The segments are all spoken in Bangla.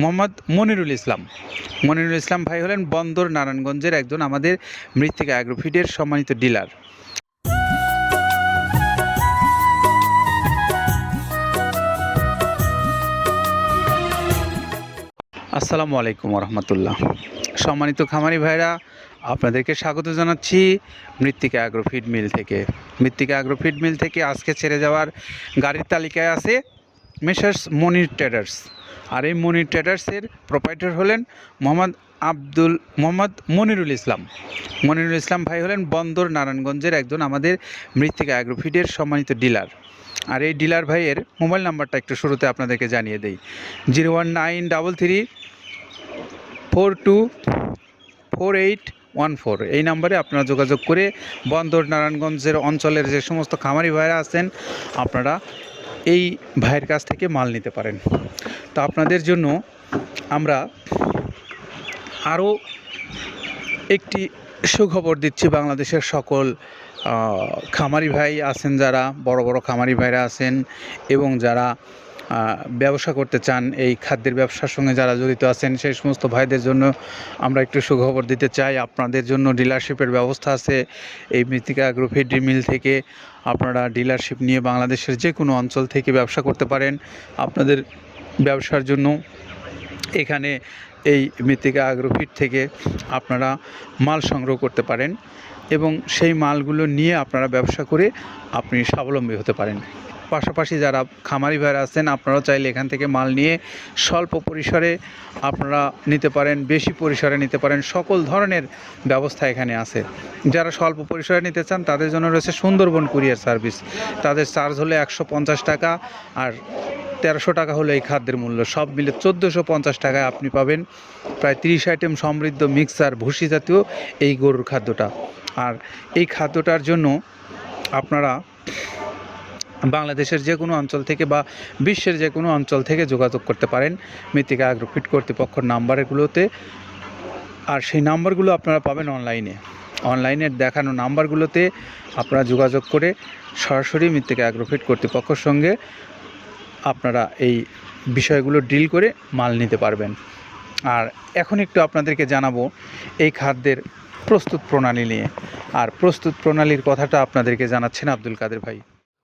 মোহাম্মদ মনিরুল ইসলাম। মনিরুল ইসলাম ভাই হলেন বন্দর নারায়ণগঞ্জের একজন আমাদের মৃত্তিকা অ্যাগ্রোফিডের সম্মানিত ডিলার। আসসালামু আলাইকুম রহমতুল্লাহ সম্মানিত খামারি ভাইরা, আপনাদেরকে স্বাগত জানাচ্ছি মৃত্তিকা অ্যাগ্রোফিড মিল থেকে। মৃত্তিকা অ্যাগ্রোফিড মিল থেকে আজকে ছেড়ে যাওয়ার গাড়ির তালিকায় আছে মেসার্স মনির ট্রেডার্স। আর এই মনির ট্রেডার্সের প্রোপাইটার হলেন মোহাম্মদ আব্দুল, মোহাম্মদ মনিরুল ইসলাম। মনিরুল ইসলাম ভাই হলেন বন্দর নারায়ণগঞ্জের একজন আমাদের মৃত্তিকা অ্যাগ্রোফিডের সম্মানিত ডিলার আর এই ডিলার ভাইয়ের মোবাইল নাম্বারটা একটু শুরুতে আপনাদেরকে জানিয়ে দেই। Zero one nine double three four two four eight one four. এই নাম্বারে আপনারা যোগাযোগ করে বন্দর নারায়ণগঞ্জের অঞ্চলের যে সমস্ত খামারি ভাইরা আছেন, আপনারা এই ভাইয়ের কাছ থেকে মাল নিতে পারেন। তো আপনাদের জন্য আমরা আরও একটি সুখবর দিচ্ছি বাংলাদেশের সকল খামারি ভাই আছেন যারা, বড় বড় খামারি ভাইরা আছেন এবং যারা ব্যবসা করতে চান, এই খাদ্যের ব্যবসার সঙ্গে যারা জড়িত আছেন, সেই সমস্ত ভাইদের জন্য আমরা একটু সুখবর দিতে চাই। আপনাদের জন্য ডিলারশিপের ব্যবস্থা আছে। এই মৃত্তিকা অ্যাগ্রোফিড মিল থেকে আপনারা ডিলারশিপ নিয়ে বাংলাদেশের যে কোনো অঞ্চল থেকে ব্যবসা করতে পারেন। আপনাদের ব্যবসার জন্য এখানে এই মৃত্তিকা অ্যাগ্রোফিট থেকে আপনারা মাল সংগ্রহ করতে পারেন এবং সেই মালগুলো নিয়ে আপনারা ব্যবসা করে আপনি স্বাবলম্বী হতে পারেন। পাশাপাশি যারা খামারি ভাইরা আছেন, আপনারাও চাইলে এখান থেকে মাল নিয়ে স্বল্প পরিসরে আপনারা নিতে পারেন, বেশি পরিসরে নিতে পারেন। সকল ধরনের ব্যবস্থা এখানে আছে। যারা স্বল্প পরিসরে নিতে চান, তাদের জন্য রয়েছে সুন্দরবন কুরিয়ার সার্ভিস। তাদের চার্জ হলো একশো পঞ্চাশ টাকা আর তেরোশো টাকা হলো এই খাদ্যের মূল্য। সব মিলে চোদ্দোশো পঞ্চাশ টাকায় আপনি পাবেন প্রায় তিরিশ আইটেম সমৃদ্ধ মিক্সার, ভুসি জাতীয় এই গরুর খাদ্যটা। আর এই খাদ্যটার জন্য আপনারা বাংলাদেশের যে কোনো অঞ্চল থেকে বা বিশ্বের যে কোনো অঞ্চল থেকে যোগাযোগ করতে পারেন। মৃত্তিকা অ্যাগ্রোফিট কর্তৃপক্ষের নাম্বারগুলোতে। আর সেই নাম্বারগুলো আপনারা পাবেন অনলাইনে। অনলাইনের দেখানো নাম্বারগুলোতে আপনারা যোগাযোগ করে সরাসরি মৃত্তিকা অ্যাগ্রোফিট কর্তৃপক্ষের সঙ্গে আপনারা এই বিষয়গুলো ডিল করে মাল নিতে পারবেন। আর এখন একটু আপনাদেরকে জানাব এই খাদ্যের প্রস্তুত প্রণালী নিয়ে। আর প্রস্তুত প্রণালীর কথাটা আপনাদেরকে জানাচ্ছেন আব্দুল কাদের ভাই।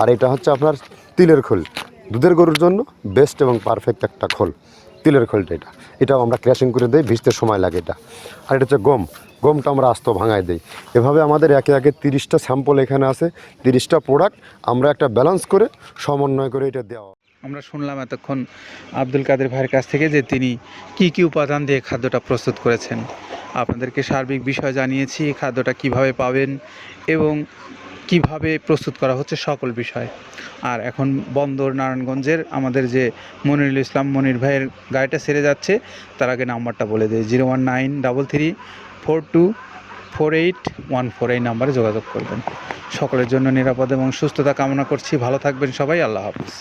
আর এটা হচ্ছে আপনার তিলের খোল। দুধের গরুর জন্য বেস্ট এবং পারফেক্ট একটা খোল। তিলের খোলটা এটা। এটাও আমরা ক্র্যাশিং করে দিই, ভিজতে সময় লাগে এটা। আর এটা হচ্ছে গম। গমটা আমরা আস্ত ভাঙায় দিই। এভাবে আমাদের একে একে তিরিশটা স্যাম্পল এখানে আছে, তিরিশটা প্রোডাক্ট আমরা একটা ব্যালেন্স করে সমন্বয় করে এটা দেওয়া। আমরা শুনলাম এতক্ষণ আব্দুল কাদের ভাইয়ের কাছ থেকে যে তিনি কি কি উপাদান দিয়ে খাদ্যটা প্রস্তুত করেছেন। আপনাদেরকে সার্বিক বিষয় জানিয়েছি, খাদ্যটা কীভাবে পাবেন এবং কীভাবে প্রস্তুত করা হচ্ছে সকল বিষয়। আর এখন বন্দর নারায়ণগঞ্জের আমাদের যে মনিরুল ইসলাম, মনির ভাইয়ের গাড়িটা সেরে যাচ্ছে, তার আগে নাম্বারটা বলে দিই, zero one nine double three four two four eight one four, এই নাম্বারে যোগাযোগ করবেন। সকলের জন্য নিরাপদ এবং সুস্থতা কামনা করছি। ভালো থাকবেন সবাই, আল্লাহ হাফিজ।